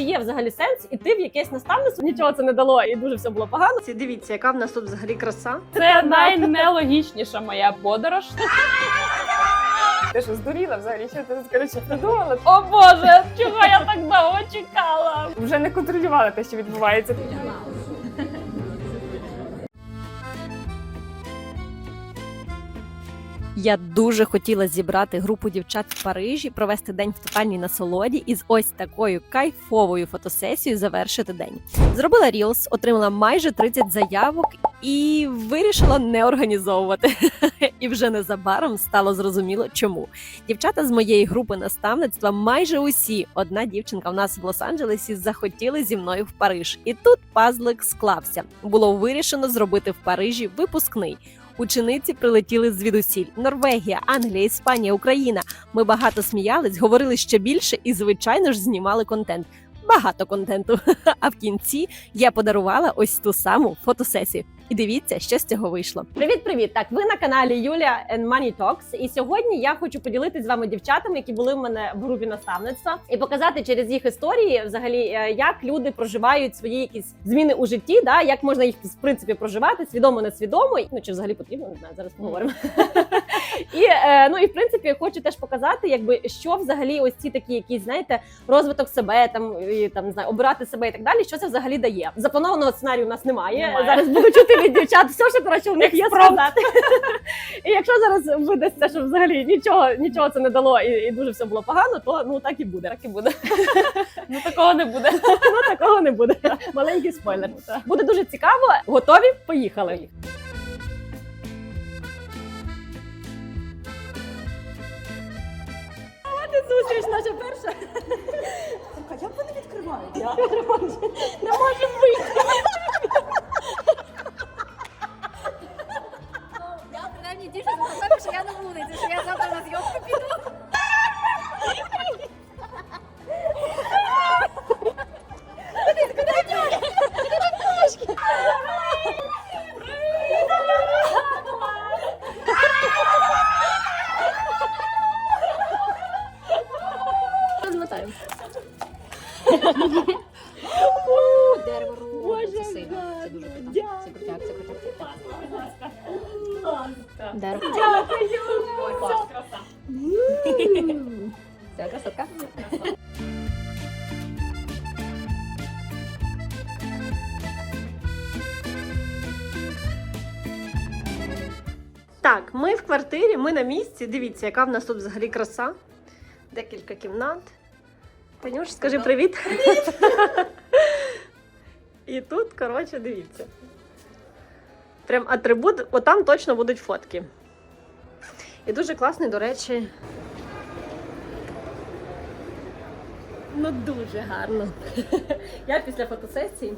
чи є взагалі сенс іти в якесь наставництво? Нічого це не дало, і дуже все було погано. Дивіться, яка в нас тут взагалі краса. Це найнелогічніша моя подорож. Ти що здуріла взагалі? Що ти коротше придумала? О Боже, чого я так довго чекала? Вже не контролювала те, що відбувається. Я дуже хотіла зібрати групу дівчат в Парижі, провести день в тотальній насолоді і з ось такою кайфовою фотосесією завершити день. Зробила рілс, отримала майже 30 заявок і вирішила не організовувати. І вже незабаром стало зрозуміло, чому дівчата з моєї групи наставництва майже усі, одна дівчинка в нас в Лос-Анджелесі, захотіли зі мною в Париж. І тут пазлик склався. Було вирішено зробити в Парижі випускний. Учениці прилетіли звідусіль: Норвегія, Англія, Іспанія, Україна. Ми багато сміялись, говорили ще більше і, звичайно ж, знімали контент. Багато контенту. А в кінці я подарувала ось ту саму фотосесію. І дивіться, що з цього вийшло. Привіт, привіт! Так, ви на каналі Юлія and Money Talks. І сьогодні я хочу поділитися з вами дівчатами, які були в мене в групі наставництва, і показати через їх історії, взагалі, е, як люди проживають свої якісь зміни у житті, да, як можна їх в принципі проживати свідомо, несвідомо. Ну чи взагалі потрібно, не знаю, зараз поговоримо. І е, ну і в принципі хочу теж показати, якби що взагалі ось ці такі якісь, знаєте, розвиток себе, там і там не знаю, обирати себе і так далі. Що це взагалі дає? Запланованого сценарію у нас немає. Немає. Зараз буду чути від дівчат. Все, що коротше у них є сказати. І якщо зараз видасться, що взагалі нічого, нічого це не дало, і, і дуже все було погано, то ну так і буде. Так і буде. Ну такого не буде. Ну такого не буде. Маленький спойлер. Буде дуже цікаво. Готові? Поїхали. Зустріч наша перша. Як вони відкривають? Не можемо вийти. Принаймні тішуся що я на вулиці, що я завтра на зйомку піду. Розмотаємо. Дерево. Це красотка. Так, ми в квартирі, ми на місці. Дивіться, яка в нас тут взагалі краса. Декілька кімнат. Танюш, скажи привіт. Привіт! І тут, коротше, дивіться. Прям атрибут, отам точно будуть фотки. І дуже класний, до речі. Ну, дуже гарно. Я після фотосесії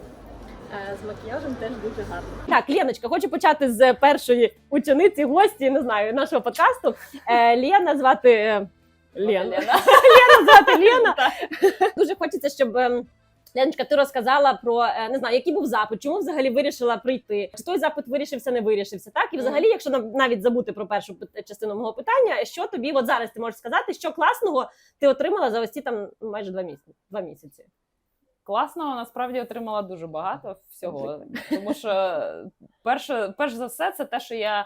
е, з макіяжем теж дуже гарно. Так, Леночка, хочу почати з першої учениці, гості, не знаю, нашого подкасту. Е, Лена звати. е, Лена. Лена звати Лена. Дуже хочеться, щоб. Леночка, ти розказала про е, не знаю, який був запит, чому взагалі вирішила прийти? Чи той запит вирішився, не вирішився? Так і взагалі, якщо нам- навіть забути про першу частину мого питання, що тобі от зараз ти можеш сказати, що класного ти отримала за ось ці там майже два місяці? Два місяці. Класного насправді отримала дуже багато всього. Тому що перше, перш за все, це те, що я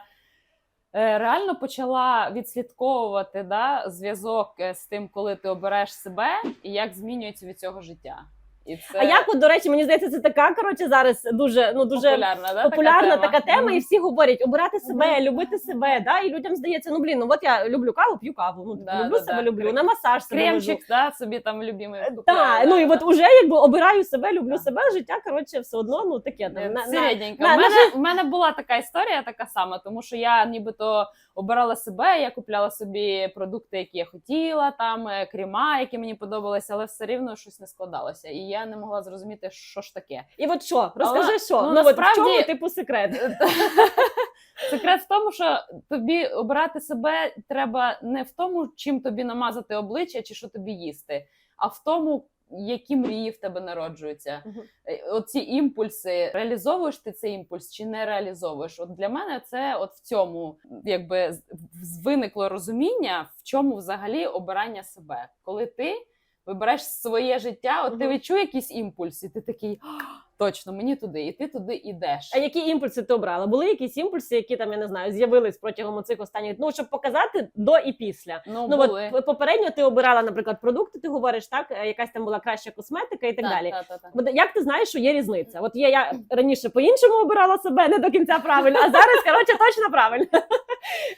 е, реально почала відслідковувати да, зв'язок е, з тим, коли ти обереш себе, і як змінюється від цього життя. І це А як, от, до речі, мені здається, це така коротше зараз дуже ну дуже популярна, да, популярна така така тема, Мгм. і всі говорять обирати себе, любити себе. Да? І людям здається, ну блін, ну от я люблю каву, п'ю каву. Ну Да, люблю да, себе, да. люблю на масаж себе Кремчик, да, собі там любимий. Так, купляю, ну і от уже якби обираю себе, люблю Да. себе. Життя коротше все одно ну таке там, на, на, Середненько. на- на мене, в мене була така історія, така сама, тому що я нібито обирала себе, я купляла собі продукти, які я хотіла, там е, крема, які мені подобалися, але все рівно щось не складалося. І я не могла зрозуміти, що ж таке. І от що, розкажи, Але, що ну, ну, в насправді- чому типу секрет? Секрет в тому, що тобі обирати себе треба не в тому, чим тобі намазати обличчя чи що тобі їсти, а в тому, які мрії в тебе народжуються. Е, Оці імпульси, реалізовуєш ти цей імпульс чи не реалізовуєш? От для мене це от в цьому якби виникло розуміння, в чому взагалі обирання себе, коли ти вибираєш своє життя, от ти Мгм. відчує якийсь імпульс, і ти такий «А, точно, мені туди, і ти туди йдеш. А які імпульси ти обрала? Були якісь імпульси, які там я не знаю, з'явились протягом цих останніх, ну щоб показати до і після. Ну, Ну були. от попередньо ти обирала, наприклад, продукти. Ти говориш, так е, якась там була краща косметика і так, далі. та, та, та. Як ти знаєш, що є різниця? От є я раніше по-іншому обирала себе, не до кінця правильно, а зараз коротше точно правильно.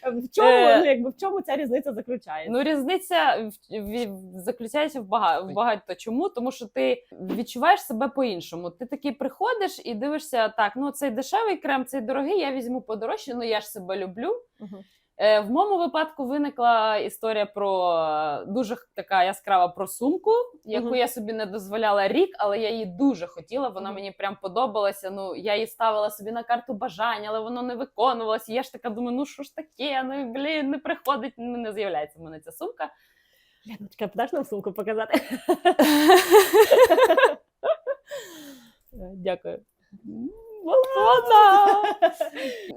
В чому Е. ну якби в чому ця різниця заключається? Ну, різниця заключається в багато, в багато чому, тому що ти відчуваєш себе по-іншому. Ти такий приходиш і дивишся, так, ну цей дешевий крем, цей дорогий, я візьму подорожче, ну я ж себе люблю. Е, в моєму випадку виникла історія про е, дуже така яскрава про сумку, яку Мгм. я собі не дозволяла рік, але я її дуже хотіла. Вона Мгм. мені прям подобалася. Ну я її ставила собі на карту бажань, але воно не виконувалося. Я ж така думаю, ну що ж таке? Ну блін, не приходить, ну, не з'являється в мене ця сумка. Леночка, подаш нам сумку показати? Дякую.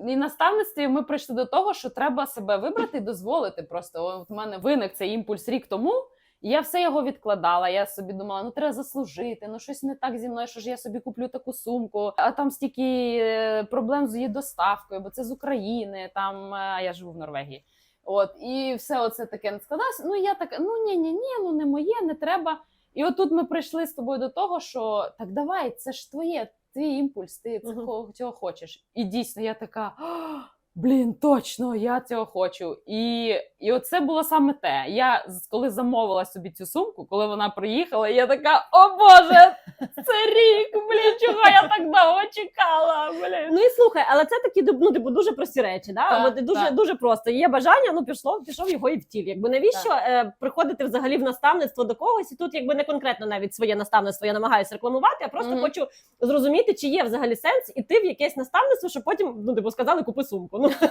І наставництві ми прийшли до того, що треба себе вибрати і дозволити. Просто от в мене виник цей імпульс рік тому. І я все його відкладала. Я собі думала, ну треба заслужити, ну щось не так зі мною, що ж я собі куплю таку сумку. А там стільки е, проблем з її доставкою, бо це з України, там е, а я живу в Норвегії. От і все оце таке не складалося. Ну я така, ну ні, ні, ні, ну не моє, не треба. І отут ми прийшли з тобою до того, що так давай, це ж твоє, твій імпульс, ти цього, цього хочеш. І дійсно, я така. Блін, точно, я цього хочу. І, і оце було саме те. Я коли замовила собі цю сумку, коли вона приїхала, я така: о Боже, це рік! Блін, чого я так довго чекала? Блін. Слухай, але це такі ну, типу, дуже прості речі. Да? Так, От, дуже, так. дуже просто. Є бажання, ну пішло, пішов його і втіль. Якби навіщо е, приходити взагалі в наставництво до когось? І тут якби не конкретно навіть своє наставництво я намагаюся рекламувати, а просто Мгм. хочу зрозуміти, чи є взагалі сенс іти в якесь наставництво, щоб потім ну типу сказали, купи сумку. Ну,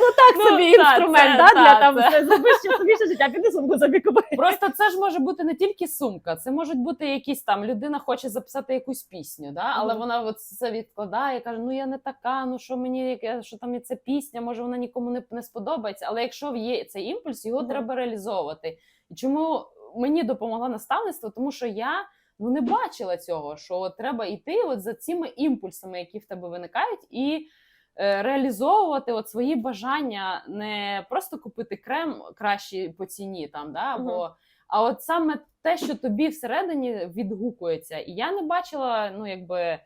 ну так Ну, собі інструмент, да, для там все зробиш життя, піди сумку собі купи. Просто це ж може бути не тільки сумка, це можуть бути якісь там людина хоче записати якусь пісню, да? але вона от це відкладає, каже: ну я не така, ну що мені яке, що там ця пісня, може вона нікому не, не сподобається. Але якщо є цей імпульс, його Мгм. треба реалізовувати. І чому мені допомогла наставництво? Тому що я ну не бачила цього, що от треба йти от за цими імпульсами, які в тебе виникають, і е, реалізовувати от свої бажання, не просто купити крем кращий по ціні, там да або а от саме те, що тобі всередині відгукується, і я не бачила, ну якби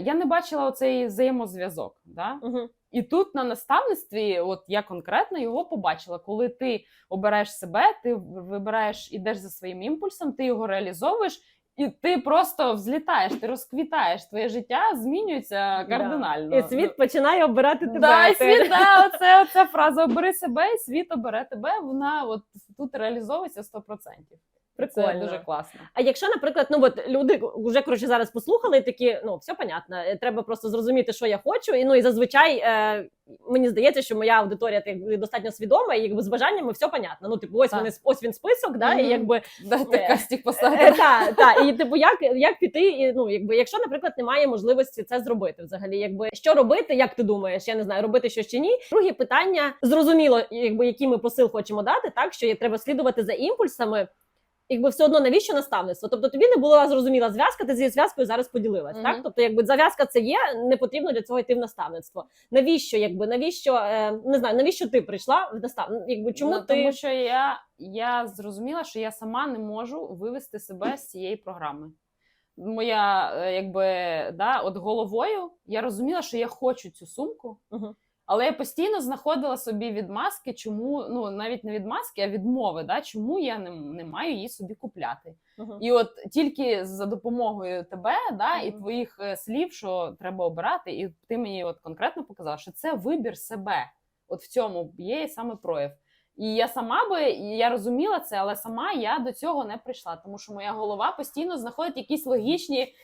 я не бачила оцей взаємозв'язок. Да? Мгм. І тут на наставництві, от я конкретно його побачила, коли ти обираєш себе, ти вибираєш, ідеш за своїм імпульсом, ти його реалізовуєш, і ти просто взлітаєш, ти розквітаєш, твоє життя змінюється кардинально. І світ починає обирати тебе. Да, і світ, да, оце, оця фраза обери себе, і світ обере тебе. Вона от тут реалізовується 100%. Прикольно. Це дуже класно. А якщо, наприклад, ну от люди вже коротше зараз послухали, і такі ну все понятно, е, треба просто зрозуміти, що я хочу. І ну і зазвичай е, мені здається, що моя аудиторія так, достатньо свідома, і якби з бажаннями все понятно. Ну, типу, ось Так. вони ось він список, да, і якби Да, така стік Е, поставити. та, та, і типу, як, як піти, і, ну якби, якщо, наприклад, немає можливості це зробити, взагалі, якби що робити, як ти думаєш? Я не знаю, робити щось чи ні. Друге питання зрозуміло, якби який ми посил хочемо дати, так що треба слідувати за імпульсами. Якби все одно навіщо наставництво? Тобто тобі не була зрозуміла зв'язка, ти з цією зв'язкою зараз поділилась. Мгм. Так, тобто, якби зав'язка це є, не потрібно для цього йти в наставництво. Навіщо, якби навіщо е, не знаю, навіщо ти прийшла в наставництво? Якби чому Ну, ти Тому що я, я зрозуміла, що я сама не можу вивести себе з цієї програми. Моя, е, якби, да, от головою я розуміла, що я хочу цю сумку, Мгм. Але я постійно знаходила собі відмазки, чому, ну навіть не відмазки, а відмови, да, чому я не, не маю її собі купляти. Мгм. І от тільки за допомогою тебе, да, і твоїх е, слів, що треба обирати, і ти мені от конкретно показала, що це вибір себе. От в цьому є саме прояв. І я сама би я розуміла це, але сама я до цього не прийшла, тому що моя голова постійно знаходить якісь логічні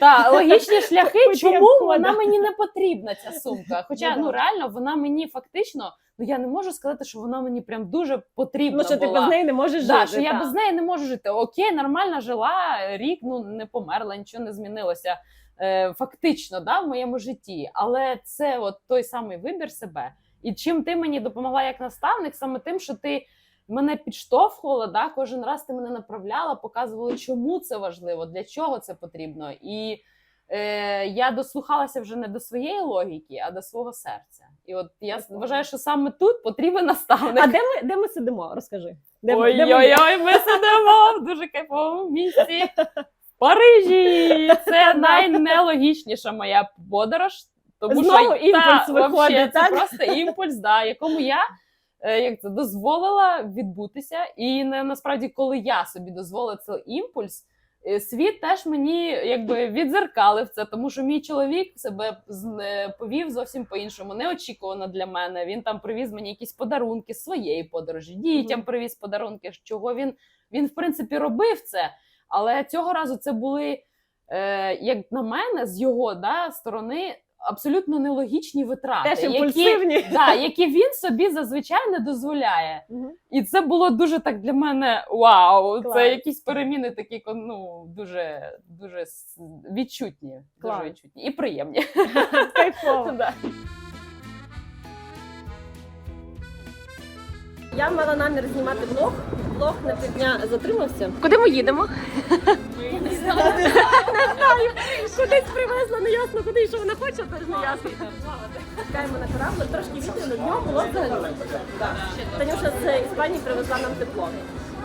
та логічні шляхи, чому вона мені не потрібна ця сумка. Хоча Ну, ну реально вона мені фактично, ну я не можу сказати, що вона мені прям дуже потрібна. Ну, що ти без неї не можеш Да, жити. що я без неї не можу жити. Окей, нормально жила, рік ну не померла, нічого не змінилося. Е, фактично, да, в моєму житті. Але це от той самий вибір себе. І чим ти мені допомогла як наставник, саме тим, що ти мене підштовхувала, да, кожен раз ти мене направляла, показувала, чому це важливо, для чого це потрібно. І е, я дослухалася вже не до своєї логіки, а до свого серця. І от я вважаю, що саме тут потрібен наставник. А де ми, де ми сидимо? Розкажи. Ой-ой-ой, ми сидимо в дуже кайфовому місці. Парижі! Це найнелогічніша моя подорож. Тому Знову що імпульс та, виходить, вообще, так? Це просто імпульс, да, якому я е, як це, дозволила відбутися. І не, насправді, коли я собі дозволила цей імпульс, е, світ теж мені якби відзеркалив це, тому що мій чоловік себе е, повів зовсім по-іншому, неочікувано для мене. Він там привіз мені якісь подарунки з своєї подорожі, дітям привіз подарунки, чого він, він в принципі робив це. Але цього разу це були, е, як на мене, з його да, сторони абсолютно нелогічні витрати, Теж які, да, які він собі зазвичай не дозволяє. Угу. І це було дуже так для мене вау. Клас. Це якісь переміни такі ну, дуже, дуже відчутні, Клас. дуже відчутні і приємні. Кайфово. Да. Я мала намір знімати влог. Влог на півдня затримався. Куди ми їдемо? Не знаю. Кудись привезла, не ясно, куди і що вона хоче, теж не ясно. Чекаємо на корабль, трошки вітряно, днем було взагалі. Танюша з Іспанії привезла нам тепло.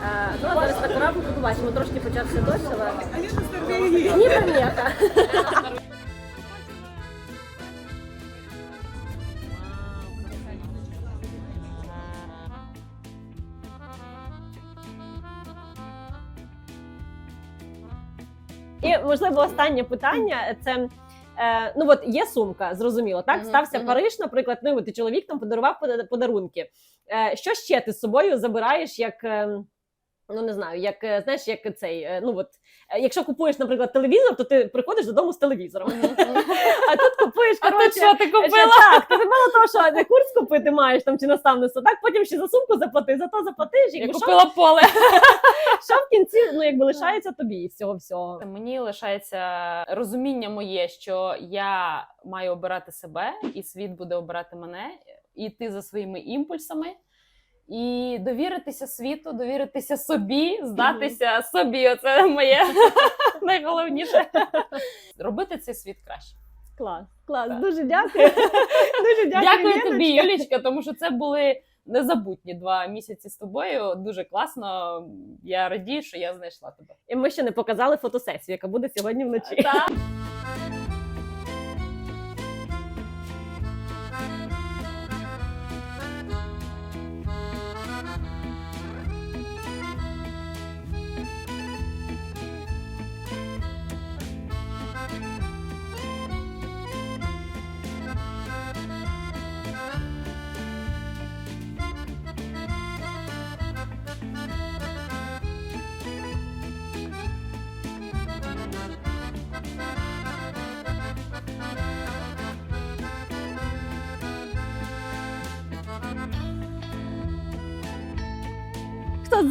Е, Ну, а зараз на корабль побачимо, трошки почався дощ, але... Ні, ніяка. І можливо останнє питання це. Е, ну от є сумка, зрозуміло, так Мгм, стався мгм. Париж, наприклад. Ну ти і чоловік там подарував пода- подарунки. Е, що ще ти з собою забираєш, як е, ну не знаю, як е, знаєш, як цей. е, ну от е, якщо купуєш, наприклад, телевізор, то ти приходиш додому з телевізором. А тут купуєш А тут що ти купила? Так, ти мало того, що не курс купити маєш там чи наставництво, так потім ще за сумку заплати, за то заплатиш, Я якби що, купила поле. що в кінці ну якби лишається тобі з цього всього. Мені лишається розуміння моє, що я маю обирати себе, і світ буде обирати мене, і йти за своїми імпульсами. І довіритися світу, довіритися собі, здатися собі. Оце моє найголовніше. Робити цей світ краще. Клас, клас, Так. дуже дякую. Дуже дякую. Дякую тобі, Юлічка, тому що це були незабутні два місяці з тобою. Дуже класно. Я радію, що я знайшла тебе. І ми ще не показали фотосесію, яка буде сьогодні вночі. Так.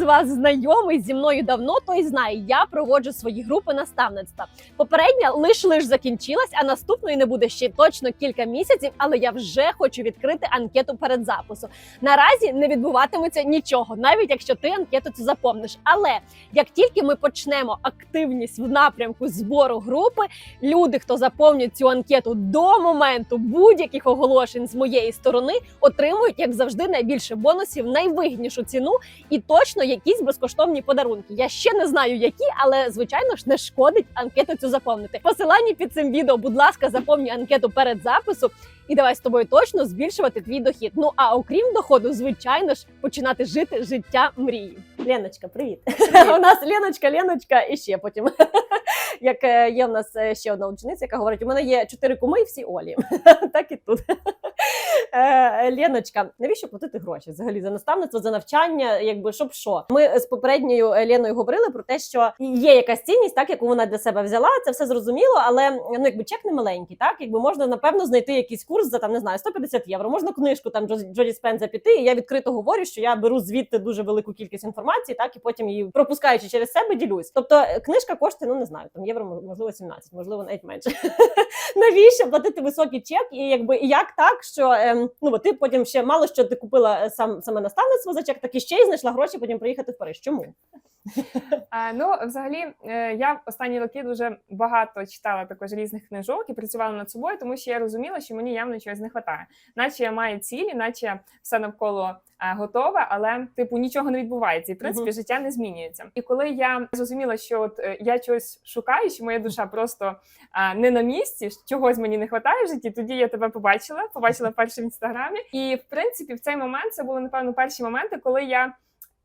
вас знайомий зі мною давно, той знає, я проводжу свої групи наставництва. Попередня лиш лиш закінчилась, а наступної не буде ще точно кілька місяців. Але я вже хочу відкрити анкету перед запису. Наразі не відбуватиметься нічого, навіть якщо ти анкету цю заповниш. Але як тільки ми почнемо активність в напрямку збору групи, люди, хто заповнюють цю анкету до моменту будь-яких оголошень з моєї сторони, отримують, як завжди, найбільше бонусів, найвигіднішу ціну і точно якісь безкоштовні подарунки. Я ще не знаю, які, але звичайно ж не шкодить анкету цю заповнити. Посилання під цим відео, будь ласка, заповнюй анкету перед запису. І давай з тобою точно збільшувати твій дохід. Ну а окрім доходу, звичайно ж, починати жити життя мрії. Леночка, привіт. У нас Леночка, Леночка і ще потім. Як е, є в нас е, ще одна учениця, яка говорить: у мене є чотири куми, і всі Олі. Так і тут. Е, Леночка, навіщо платити гроші взагалі за наставництво, за навчання, якби щоб що? Ми з попередньою Леною говорили про те, що є якась цінність, так яку вона для себе взяла. Це все зрозуміло, але ну якби чек не маленький, так якби можна напевно знайти якийсь курс за там не знаю 150 євро. Можна книжку там Джо- Джоді Спенза піти. І я відкрито говорю, що я беру звідти дуже велику кількість інформації, так і потім її пропускаючи через себе, ділюсь. Тобто е, книжка коштує, ну не знаю, там євро можливо 17, можливо навіть менше. Навіщо платити високий чек? І якби як так, що ем, ну от ти потім ще мало що ти купила е, сам саме наставництво за чек, так і ще й знайшла гроші потім приїхати в Париж. Чому? А, ну, взагалі, е, я останні роки дуже багато читала також різних книжок і працювала над собою, тому що я розуміла, що мені явно чогось не вистачає. Наче я маю цілі, наче все навколо е, готове, але типу нічого не відбувається, і в принципі Мгм. життя не змінюється. І коли я зрозуміла, що от е, я чогось шукаю, що моя душа просто а, не на місці, чогось мені не вистачає в житті, тоді я тебе побачила, побачила перше в інстаграмі. І в принципі, в цей момент це були напевно перші моменти, коли я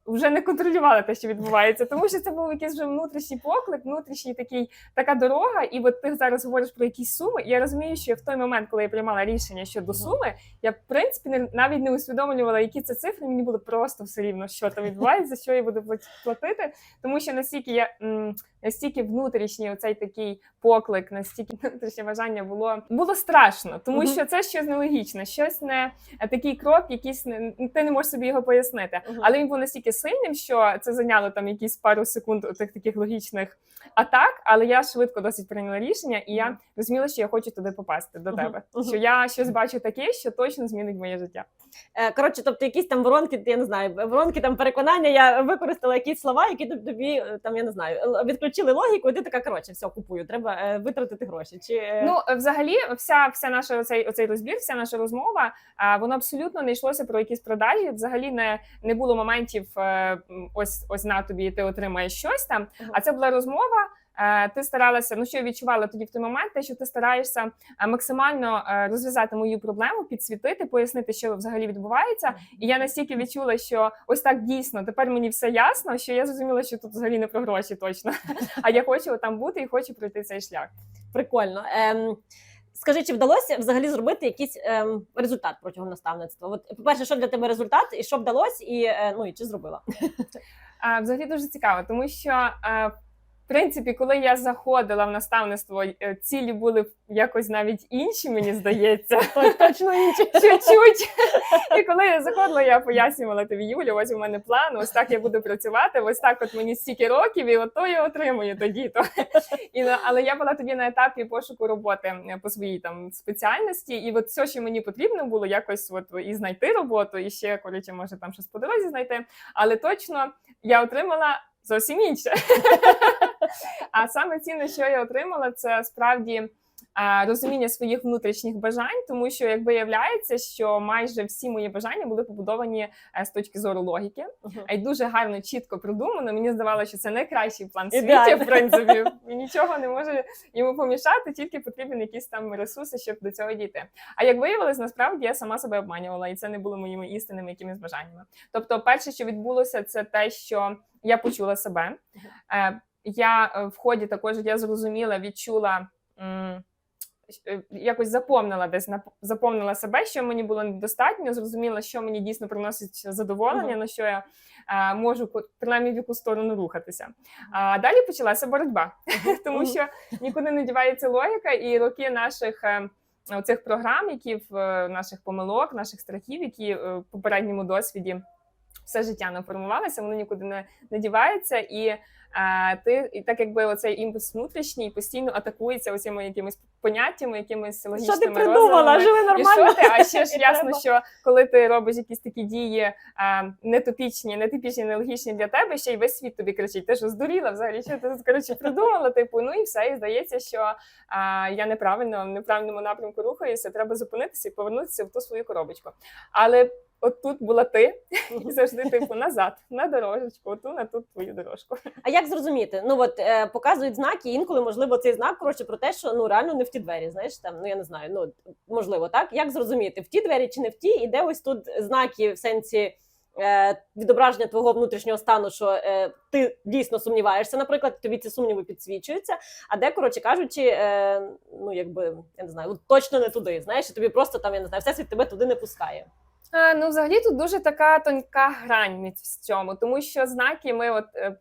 вже не контролювала те, що відбувається, тому що це був якийсь вже внутрішній поклик, внутрішній такий така дорога. І от ти зараз говориш про якісь суми. І я розумію, що в той момент, коли я приймала рішення щодо суми, я в принципі не навіть не усвідомлювала, які це цифри. Мені було просто все рівно, що там відбувається, що я буду плат- платити. Тому що настільки я настільки внутрішній оцей такий поклик, настільки внутрішнє бажання було було страшно, тому що це щось нелогічне, щось не е, такий крок, якийсь не ти не можеш собі його пояснити. Але він був настільки сильним, що це зайняло там якісь пару секунд тих таких логічних атак. Але я швидко досить прийняла рішення, і я розуміла, що я хочу туди попасти до тебе. Що я щось бачу таке, що точно змінить моє життя. Е, Коротше, тобто якісь там воронки, я не знаю, воронки там переконання. Я використала якісь слова, які тобі е, там я не знаю, л- відключили логіку, і ти така коротше, все купую. Треба е, витратити гроші. Чи е, Ну, е, взагалі, вся, вся наша оцей, оцей розбір, вся наша розмова, а, воно абсолютно не йшлося про якісь продажі. Взагалі не, не було моментів е, ось ось на тобі, ти отримаєш щось там. Ага. А це була розмова. Е, Ти старалася, ну що я відчувала тоді в той момент, те, що ти стараєшся е, максимально е, розв'язати мою проблему, підсвітити, пояснити, що взагалі відбувається. І я настільки відчула, що ось так дійсно тепер мені все ясно, що я зрозуміла, що тут взагалі не про гроші точно. А я хочу там бути і хочу пройти цей шлях. прикольно. Ем, Скажи, чи вдалося взагалі зробити якийсь ем, результат протягом наставництва? От, по-перше, що для тебе результат, і що вдалося, і е, ну і чи зробила? А, взагалі дуже цікаво, тому що е, в принципі, коли я заходила в наставництво, е, цілі були якось навіть інші, мені здається. Точно інші. Чуть-чуть. І коли я заходила, я пояснювала тобі, Юля, ось у мене план, ось так я буду працювати, ось так от мені стільки років, і ото я отримую тоді. То. І, на- але я була тоді на етапі пошуку роботи е, по своїй там спеціальності, і от все, що мені потрібно було, якось от і знайти роботу, і ще, коротше, може там щось по дорозі знайти. Але точно я отримала зовсім інше. А саме цінне, що я отримала, це справді розуміння своїх внутрішніх бажань, тому що як виявляється, що майже всі мої бажання були побудовані е, з точки зору логіки, а й дуже гарно, чітко продумано. Мені здавалося, що це найкращий план в світі, в принципі, і нічого не може йому помішати, тільки потрібен якісь там ресурси, щоб до цього дійти. А як виявилось, насправді я сама себе обманювала, і це не було моїми істинними якимись бажаннями. Тобто, перше, що відбулося, це те, що я почула себе. Я е, в ході також я зрозуміла, відчула. е, Якось заповнила десь заповнила себе, що мені було недостатньо, зрозуміла, що мені дійсно приносить задоволення, Мгм. на що я е, можу принаймні в яку сторону рухатися. А далі почалася боротьба, тому що нікуди не дівається логіка, і роки наших е, цих програм, які в е, наших помилок, наших страхів, які е, в попередньому досвіді все життя нам формувалися, вони нікуди не, не діваються, і е, ти і так якби оцей імпульс внутрішній постійно атакується оцими якимись поняттями, якимись Що логічними ти придумала? Живи І нормально. що ти? А ще ж ясно, що коли ти робиш якісь такі дії а, нетипічні, нетипічні, нелогічні для тебе, ще й весь світ тобі кричить: ти що здуріла взагалі? Що ти тут коротше придумала? Типу, ну і все, і здається, що а, я неправильно в неправильному напрямку рухаюся. Треба зупинитися і повернутися в ту свою коробочку. Але от тут була ти, і завжди типу назад, на дорожечку, оту на ту твою дорожку. А як зрозуміти? Ну от е, показують знаки, інколи можливо цей знак коротше про те, що ну реально не в ті двері. Знаєш, там ну я не знаю. Ну можливо, так як зрозуміти в ті двері чи не в ті, і де ось тут знаки в сенсі. е, Відображення твого внутрішнього стану, що е, ти дійсно сумніваєшся, наприклад, тобі ці сумніви підсвічуються. А де, коротше кажучи, е, ну якби я не знаю, от точно не туди. Знаєш, і тобі просто там я не знаю, всесвіт тебе туди не пускає. А, ну, взагалі, тут дуже така тонка грань в цьому, тому що знаки ми от. е,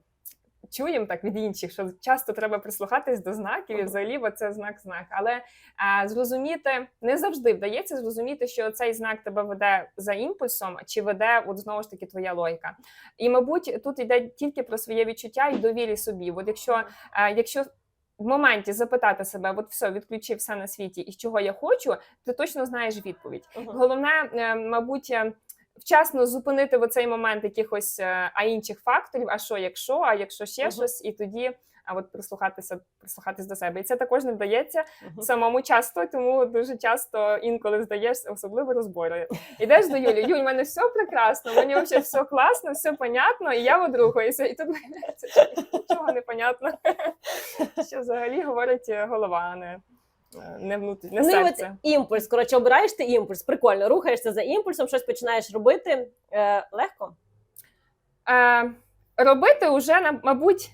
Чуємо так від інших, що часто треба прислухатись до знаків, і взагалі бо це знак-знак. Але а, зрозуміти не завжди вдається зрозуміти, що цей знак тебе веде за імпульсом, чи веде от знову ж таки твоя логіка. І, мабуть, тут йде тільки про своє відчуття і довірі собі. От якщо, а, якщо в моменті запитати себе, от все, відключи все на світі і чого я хочу, ти точно знаєш відповідь. Головне, е, мабуть, е, вчасно зупинити в цей момент якихось е, а інших факторів, а що якщо, а якщо ще Мгм. щось, і тоді. А от прислухатися, прислухатись до себе, і це також не вдається Мгм. самому часто, тому дуже часто інколи здаєш, особливо розбори. Ідеш до Юлі, Юль, у мене все прекрасно, мені взагалі все класно, все понятно, і я от рухаюся. І тут нічого не понятно. Що взагалі говорить голова, а не, не внутрі, не Ну і от імпульс. Коротше, обираєш ти імпульс. Прикольно, рухаєшся за імпульсом, щось починаєш робити. Е, легко. Е, робити вже, мабуть,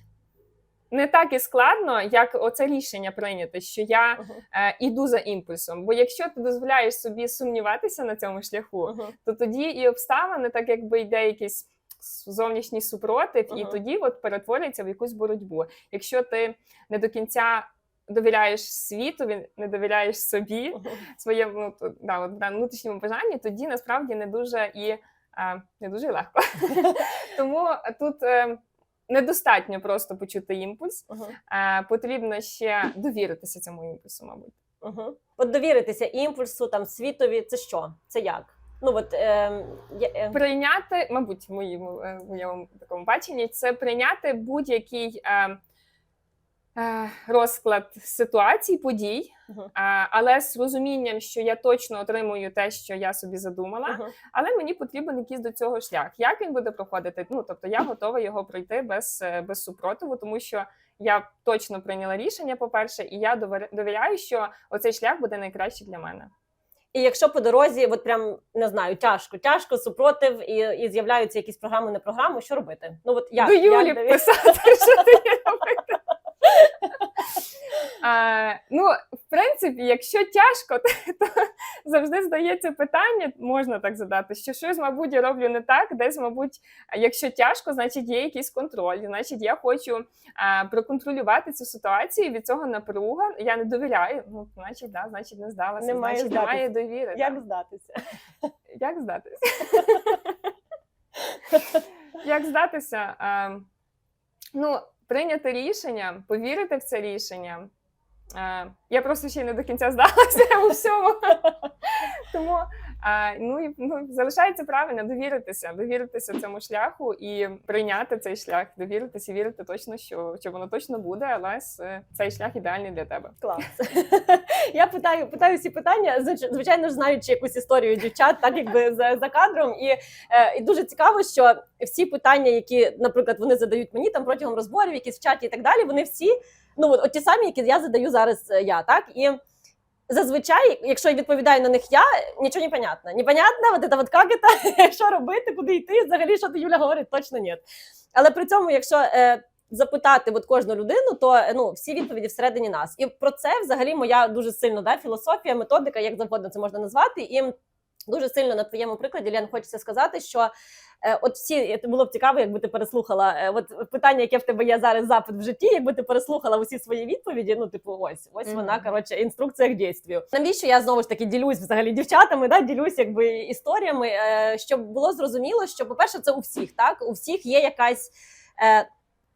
не так і складно, як оце рішення прийняти, що я Мгм. е, іду за імпульсом. Бо якщо ти дозволяєш собі сумніватися на цьому шляху, Мгм. то тоді і обставини, так якби йде якийсь зовнішній супротив, і тоді от перетворюється в якусь боротьбу. Якщо ти не до кінця довіряєш світові, не довіряєш собі, своєму ну, то- да, от, да, внутрішньому бажанні, тоді насправді не дуже і е, не дуже і легко. Тому тут е, недостатньо просто почути імпульс, Мгм. е, потрібно ще довіритися цьому імпульсу, мабуть. Мгм. От довіритися імпульсу, там світові, це що? Це як? Ну от е, е, Прийняти, мабуть, в моєму, е, в моєму такому баченні, це прийняти будь-який е, розклад ситуацій, подій, Мгм. е, але з розумінням, що я точно отримую те, що я собі задумала. Мгм. але мені потрібен якийсь до цього шлях. Як він буде проходити? Ну тобто я готова його пройти без, е, без супротиву, тому що я точно прийняла рішення, по-перше, і я довіряю, що оцей шлях буде найкращий для мене. І якщо по дорозі, от прям не знаю, тяжко, тяжко, супротив, і, і з'являються якісь програми, не програми, що робити? Ну от як до Юлі як писати, що ти робити. А, ну, в принципі, якщо тяжко, то, то завжди здається питання, можна так задати, що щось, мабуть, я роблю не так, десь, мабуть, якщо тяжко, значить є якийсь контроль, значить, я хочу а, проконтролювати цю ситуацію, від цього напруга. Я не довіряю. Ну, значить, да, значить, не здалася, Немає значить, здатися. немає довіри. як да. здатися? Як здатися? Як здатися? Е, ну, прийняти рішення, повірити в це рішення. Е, я просто ще й не до кінця здалася у всьому. Тому ну, і, ну, залишається правильно довіритися, довіритися цьому шляху і прийняти цей шлях, довіритися і вірити точно, що, що воно точно буде, але с- цей шлях ідеальний для тебе. Клас. Я питаю, питаю всі питання, звичайно ж, знаючи якусь історію дівчат, так якби за, за кадром. І, е, і дуже цікаво, що всі питання, які, наприклад, вони задають мені там протягом розборів, якісь в чаті і так далі, вони всі, ну от, от ті самі, які я задаю зараз е, я, так? І зазвичай, якщо я відповідаю на них я, нічого не понятно. Непонятно, вот это вот как это, що робити, куди йти, взагалі, що ти, Юля, говорить, точно ні. Але при цьому, якщо е, запитати от кожну людину, то е, ну всі відповіді всередині нас. І про це взагалі моя дуже сильно да, філософія, методика, як завгодно це можна назвати. І дуже сильно на твоєму прикладі, Лен, хочеться сказати, що е, от всі було б цікаво, якби ти переслухала е, от питання, яке в тебе є зараз запит в житті, якби ти переслухала усі свої відповіді. Ну, типу, ось ось Мгм. вона коротше інструкція к дійствію. Навіщо я знову ж таки ділюсь взагалі дівчатами, да, ділюсь якби історіями, е, щоб було зрозуміло, що, по-перше, це у всіх, так у всіх є якась. Е,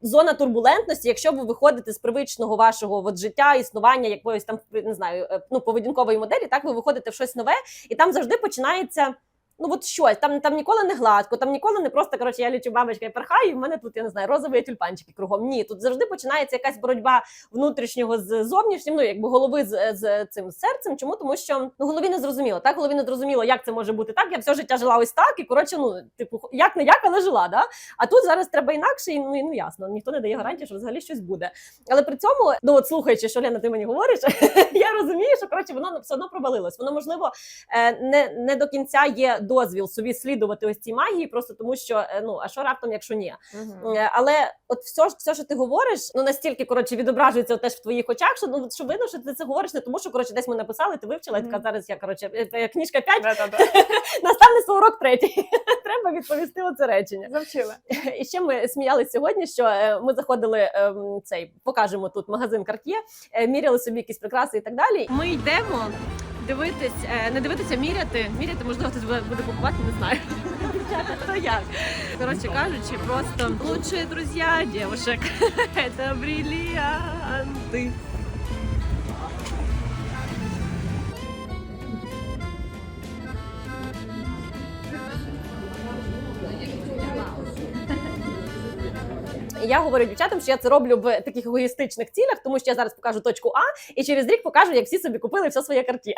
Зона турбулентності, якщо ви виходите з привичного вашого от, життя, існування якоїсь там не знаю, е, ну поведінкової моделі, так ви виходите в щось нове, і там завжди починається. Ну от щось там, там ніколи не гладко, там ніколи не просто коротше, я лічу бабочка і перхаю, і в мене тут я не знаю, розові тюльпанчики кругом. Ні, тут завжди починається якась боротьба внутрішнього з зовнішнім, ну якби голови з, з цим серцем. Чому? Тому що ну голові не зрозуміло, так голові не зрозуміло, як це може бути так. Я все життя жила ось так, і коротше, ну типу, як не як, але жила. Да? А тут зараз треба інакше, і ну, ну ясно, ніхто не дає гарантії, що взагалі щось буде. Але при цьому, ну от слухаючи, що Лена, ти мені говориш, я розумію, що коротше воно все одно провалилось. Воно можливо е, не, не до кінця є дозвіл собі слідувати ось цій магії, просто тому що е, ну а що раптом, якщо ні. Е, Але от все, ж- все, що ти говориш, ну настільки коротше відображується теж в твоїх очах, що ну що видно, що ти це говориш не тому, що коротше десь ми написали, ти вивчила, і така зараз я коротше е, книжка 5, Да-да-да. наставництво урок третій. Треба відповісти оце речення. Завчила. І ще ми сміялися сьогодні, що ми заходили ем, цей, покажемо тут магазин Cartier, міряли собі якісь прикраси і так далі. Ми йдемо дивитись, е, не дивитися, міряти. Міряти, можливо, хтось буде купувати, не знаю. Дівчата, хто як. Коротше кажучи, просто лучші друзі девушек. Це бриллианты. Я говорю дівчатам, що я це роблю в таких егоїстичних цілях, тому що я зараз покажу точку А, і через рік покажу, як всі собі купили все своє карт'є.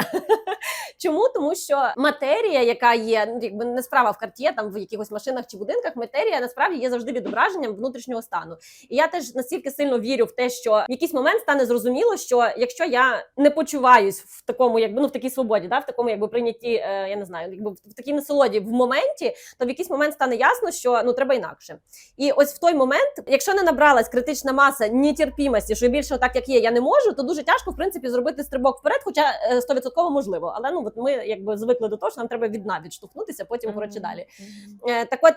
Чому? Тому що матерія, яка є, ну якби не справа в карт'є, там в якихось машинах чи будинках, матерія насправді є завжди відображенням внутрішнього стану. І я теж настільки сильно вірю в те, що в якийсь момент стане зрозуміло, що якщо я не почуваюсь в такому, якби ну в такій свободі, да, в такому якби прийнятті, е, я не знаю, якби в такій насолоді в моменті, то в якийсь момент стане ясно, що ну треба інакше. І ось в той момент, якщо не набралась критична маса нетерпімості, що більше так як є, я не можу, то дуже тяжко в принципі зробити стрибок вперед, хоча е, стовідсотково можливо. Але ну от ми якби звикли до того, що нам треба від відштовхнутися, потім коротше далі. Е, так от.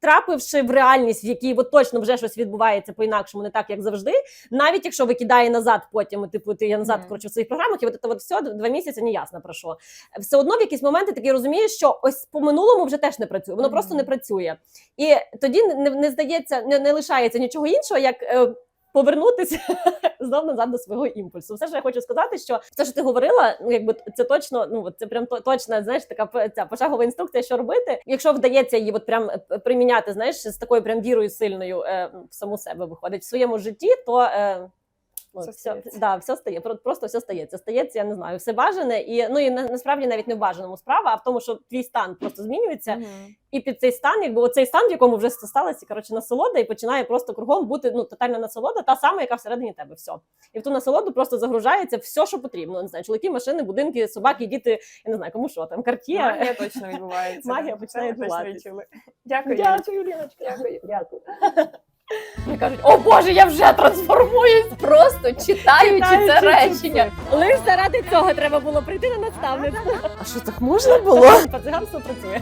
Трапивши в реальність, в якій от точно вже щось відбувається по-інакшому, не так як завжди, навіть якщо викидає назад, потім типу ти я назад Мгм. коротше в своїх програмах, і от це от все два місяці не ясно про що. Все одно в якісь моменти такі розумієш, що ось по минулому вже теж не працює, воно Мгм. просто не працює. І тоді не, не здається, не, не лишається нічого іншого, як е, повернутися знов назад до свого імпульсу. Все, що я хочу сказати, що все, що ти говорила, ну якби це точно, ну це прям точна, знаєш, така ця пошагова інструкція, що робити. Якщо вдається її от прям е, приміняти, знаєш, з такою прям вірою сильною е, в саму себе виходить в своєму житті, то. Е, Ну, Все все, да, все стає, про- просто все стається. Стається, я не знаю, все бажане, і ну і на, насправді навіть не в бажаному справа, а в тому, що твій стан просто змінюється, і під цей стан, якби оцей стан, в якому вже сталася коротше насолода, і починає просто кругом бути ну тотальна насолода, та сама, яка всередині тебе. Все. І в ту насолоду просто загружається все, що потрібно. Не знаю, чоловіки, машини, будинки, собаки, діти. Я не знаю, кому що там карт'є. Магія точно відбувається. Магія починає відчули. Дякую. Дякую, Ліночка. Дякую. Дякую. Мені кажуть, о Боже, я вже трансформуюсь, просто читаючи це речення. Лише заради цього треба було прийти на наставництво. А що так можна було? Пацеганство працює.